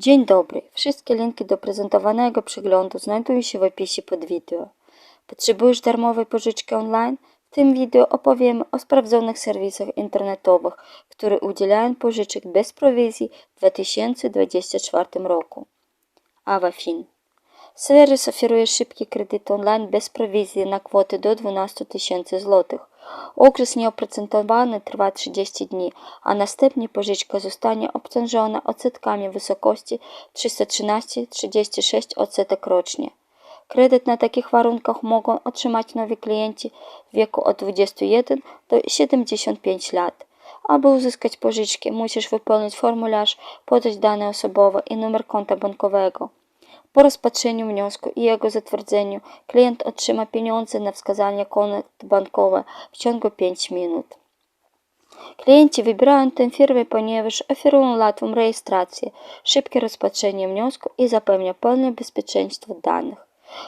Dzień dobry. Wszystkie linki do prezentowanego przeglądu znajdują się w opisie pod wideo. Potrzebujesz darmowej pożyczki online? W tym wideo opowiemy o sprawdzonych serwisach internetowych, które udzielają pożyczek bez prowizji w 2024 roku. AwaFin. Serwis oferuje szybki kredyt online bez prowizji na kwotę do 12 tysięcy złotych. Okres nieoprocentowany trwa 30 dni, a następnie pożyczka zostanie obciążona odsetkami w wysokości 313,36 odsetek rocznie. Kredyt na takich warunkach mogą otrzymać nowi klienci w wieku od 21 do 75 lat. Aby uzyskać pożyczkę, musisz wypełnić formularz, podać dane osobowe i numer konta bankowego. Po rozpatrzeniu wniosku i jego zatwierdzeniu klient otrzyma pieniądze na wskazanie kont bankowe w ciągu 5 minut. Klienci wybierają tę firmę, ponieważ oferują łatwą rejestrację, szybkie rozpatrzenie wniosku i zapewnia pełne bezpieczeństwo danych.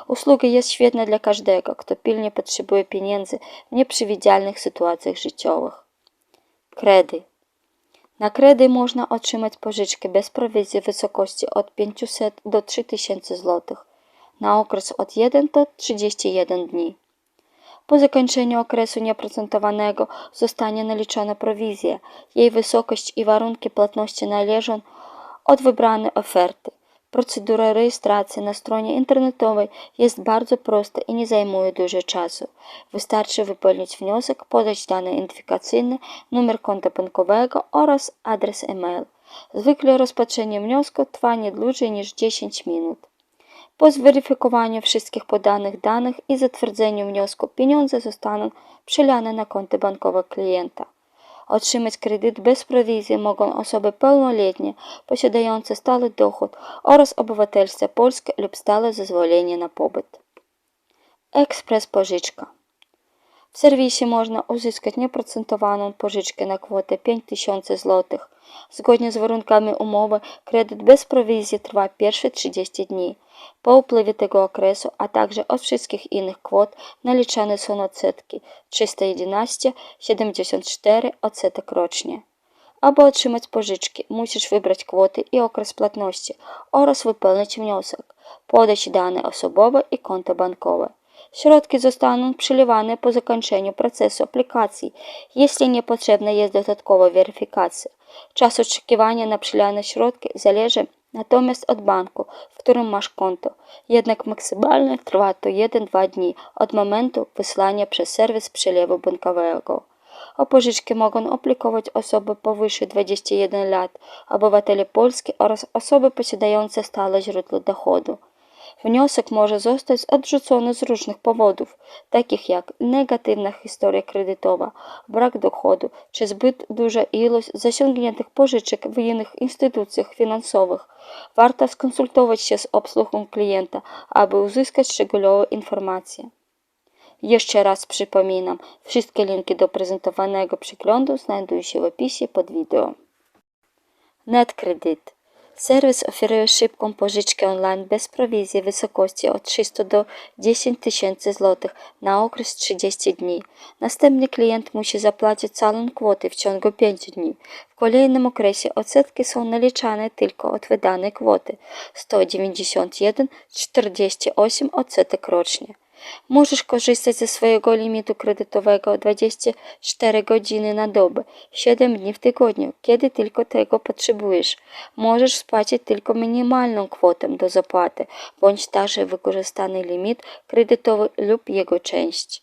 Usługa jest świetna dla każdego, kto pilnie potrzebuje pieniędzy w nieprzewidzialnych sytuacjach życiowych. Kredyt. Na kredyt można otrzymać pożyczkę bez prowizji w wysokości od 500 do 3000 zł na okres od 1 do 31 dni. Po zakończeniu okresu nieoprocentowanego zostanie naliczona prowizja. Jej wysokość i warunki płatności należą od wybranej oferty. Procedura rejestracji na stronie internetowej jest bardzo prosta i nie zajmuje dużo czasu. Wystarczy wypełnić wniosek, podać dane identyfikacyjne, numer konta bankowego oraz adres e-mail. Zwykle rozpatrzenie wniosku trwa nie dłużej niż 10 minut. Po zweryfikowaniu wszystkich podanych danych i zatwierdzeniu wniosku pieniądze zostaną przelane na konto bankowe klienta. Otrzymać kredyt bez prowizji mogą osoby pełnoletnie, posiadające stały dochód oraz obywatelstwo polskie lub stałe zezwolenie na pobyt. Ekspres Pożyczka W serwisie można uzyskać nieprocentowaną pożyczkę na kwotę 5000 zł. Zgodnie z warunkami umowy, kredyt bez prowizji trwa pierwsze 30 dni. Po upływie tego okresu, a także od wszystkich innych kwot naliczane są odsetki 311,74 odsetek rocznie. Aby otrzymać pożyczki, musisz wybrać kwoty i okres płatności oraz wypełnić wniosek, podać dane osobowe i konto bankowe. Środki zostaną przelewane po zakończeniu procesu aplikacji, jeśli niepotrzebna jest dodatkowa weryfikacja. Czas oczekiwania na przelane środki zależy natomiast od banku, w którym masz konto. Jednak maksymalnie trwa to 1-2 dni od momentu wysłania przez serwis przelewu bankowego. O pożyczki mogą aplikować osoby powyżej 21 lat, obywatele Polski oraz osoby posiadające stałe źródło dochodu. Wniosek może zostać odrzucony z różnych powodów, takich jak negatywna historia kredytowa, brak dochodu czy zbyt duża ilość zasięgniętych pożyczek w innych instytucjach finansowych. Warto skonsultować się z obsługą klienta, aby uzyskać szczegółowe informacje. Jeszcze raz przypominam, wszystkie linki do prezentowanego przeglądu znajdują się w opisie pod wideo. NetCredit Serwis oferuje szybką pożyczkę online bez prowizji w wysokości od 300 do 10 tysięcy złotych na okres 30 dni. Następnie klient musi zapłacić całą kwotę w ciągu 5 dni. W kolejnym okresie odsetki są naliczane tylko od wydanej kwoty 191,48 odsetek rocznie. Możesz korzystać ze swojego limitu kredytowego 24 godziny na dobę, 7 dni w tygodniu, kiedy tylko tego potrzebujesz. Możesz spłacić tylko minimalną kwotę do zapłaty, bądź także wykorzystany limit kredytowy lub jego część.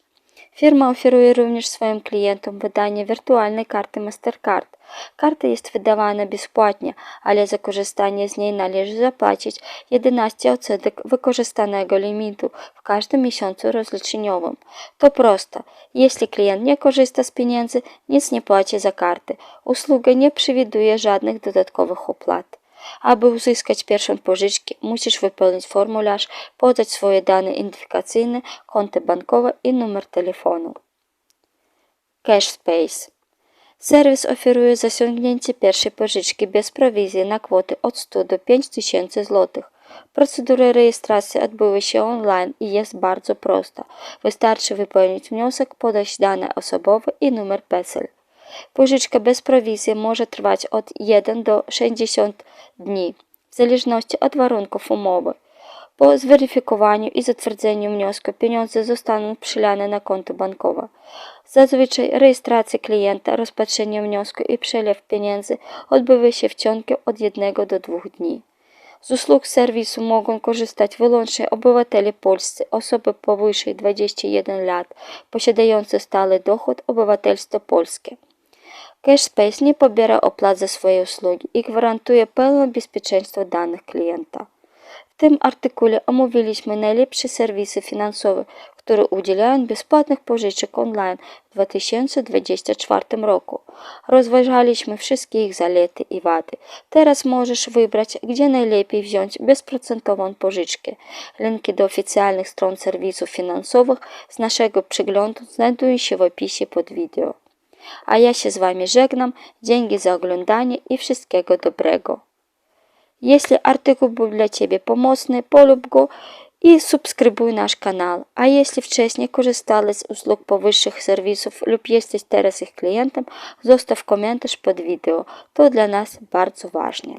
Firma oferuje również swoim klientom wydanie wirtualnej karty Mastercard. Karta jest wydawana bezpłatnie, ale za korzystanie z niej należy zapłacić 11 odsetek wykorzystanego limitu w każdym miesiącu rozliczeniowym. To proste. Jeśli klient nie korzysta z pieniędzy, nic nie płaci za kartę. Usługa nie przewiduje żadnych dodatkowych opłat. Aby uzyskać pierwszą pożyczkę, musisz wypełnić formularz, podać swoje dane identyfikacyjne, konto bankowe i numer telefonu. CashSpace Serwis oferuje zasięgnięcie pierwszej pożyczki bez prowizji na kwotę od 100 do 5000 zł. Procedura rejestracji odbywa się online i jest bardzo prosta. Wystarczy wypełnić wniosek, podać dane osobowe i numer PESEL. Pożyczka bez prowizji może trwać od 1 do 60 dni. w zależności od warunków umowy. Po zweryfikowaniu i zatwierdzeniu wniosku pieniądze zostaną przelane na konto bankowe. Zazwyczaj rejestracja klienta, rozpatrzenie wniosku i przelew pieniędzy odbywa się w ciągu od jednego do dwóch dni. Z usług serwisu mogą korzystać wyłącznie obywatele polscy, osoby powyżej 21 lat, posiadające stały dochód, obywatelstwo polskie. CashSpace nie pobiera opłat za swoje usługi i gwarantuje pełne bezpieczeństwo danych klienta. W tym artykule omówiliśmy najlepsze serwisy finansowe, które udzielają bezpłatnych pożyczek online w 2024 roku. Rozważaliśmy wszystkie ich zalety i wady. Teraz możesz wybrać, gdzie najlepiej wziąć bezprocentową pożyczkę. Linki do oficjalnych stron serwisów finansowych z naszego przeglądu znajdują się w opisie pod wideo. A ja się z Wami żegnam. Dzięki za oglądanie i wszystkiego dobrego. Jeśli artykuł był dla Ciebie pomocny, polub go i subskrybuj nasz kanał. A jeśli wcześniej korzystałeś z usług powyższych serwisów lub jesteś teraz ich klientem, zostaw komentarz pod wideo. To dla nas bardzo ważne.